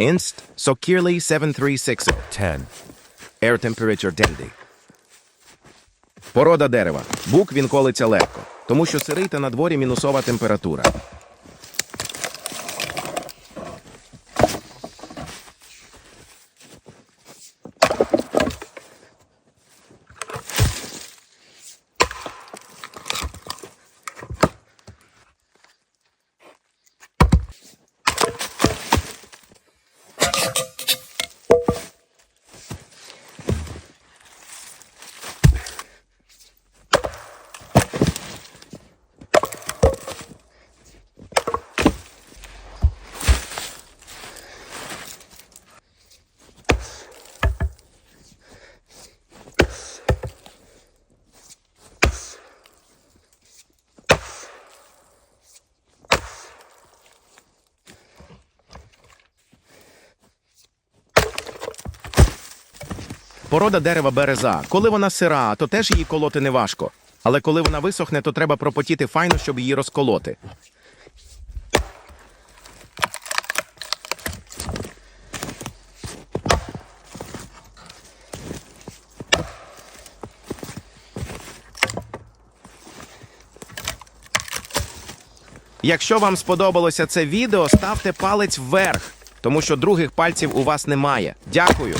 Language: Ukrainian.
Inst Sokirli 7360. 10. Air temperature dandy. Порода дерева. Бук він колиться легко, тому що сирий та на дворі мінусова температура. Порода дерева береза. Коли вона сира, то теж її колоти не важко. Але коли вона висохне, то треба пропотіти файно, щоб її розколоти. Якщо вам сподобалося це відео, ставте палець вверх, тому що других пальців у вас немає. Дякую.